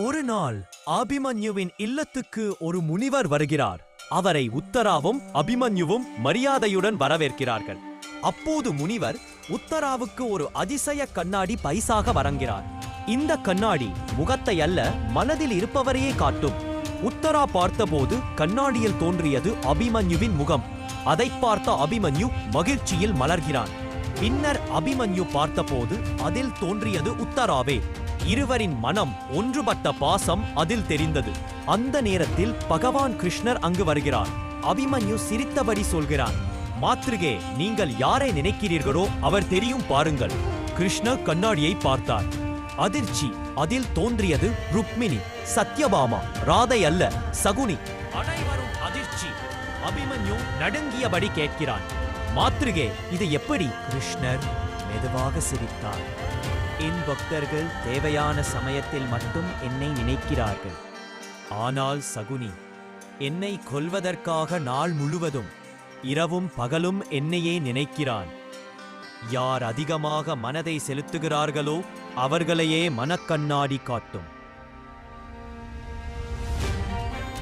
ஒரு நாள் அபிமன்யுவின் இல்லத்துக்கு ஒரு முனிவர் வருகிறார். அவரை உத்தராவும் அபிமன்யுவும் மரியாதையுடன் வரவேற்கிறார்கள். அப்போது முனிவர் உத்தராவுக்கு ஒரு அதிசய கண்ணாடி பைசாக வழங்கிறார் இந்த கண்ணாடி முகத்தை அல்ல மனதில் இருப்பவரையே காட்டும். உத்தரா பார்த்தபோது கண்ணாடியில் தோன்றியது அபிமன்யுவின் முகம். அதைப் பார்த்த அபிமன்யு மகிழ்ச்சியில் மலர்கிறான். பின்னர் அபிமன்யு பார்த்தபோது அதில் தோன்றியது உத்தராவே. இருவரின் மனம் ஒன்றுபட்ட பாசம் அதில் தெரிந்தது. அந்த நேரத்தில் பகவான் கிருஷ்ணர் அங்கு வருகிறார். அபிமன்யு சிரித்தபடி சொல்கிறான் மாத்ருகே நீங்கள் யாரை நினைக்கிறீர்களோ அவர் தெரியும் பாருங்கள். கிருஷ்ணர் கண்ணாடியை பார்த்தார். அதிர்ச்சி அதில் தோன்றியது ருக்மிணி சத்யபாமா ராதை அல்ல சகுனி. அனைவரும் அதிர்ச்சி. அபிமன்யு நடுங்கியபடி கேட்கிறான் மாத்ருகே இது எப்படி? கிருஷ்ணர் மெதுவாக சிரித்தார். என் பக்தர்கள் தேவையான சமயத்தில் மட்டும் என்னை நினைக்கிறார்கள். ஆனால் சகுனி என்னை கொல்வதற்காக நாள் முழுவதும் இரவும் பகலும் என்னையே நினைக்கிறான். யார் அதிகமாக மனதை செலுத்துகிறார்களோ அவர்களையே மனக்கண்ணாடி காட்டும்.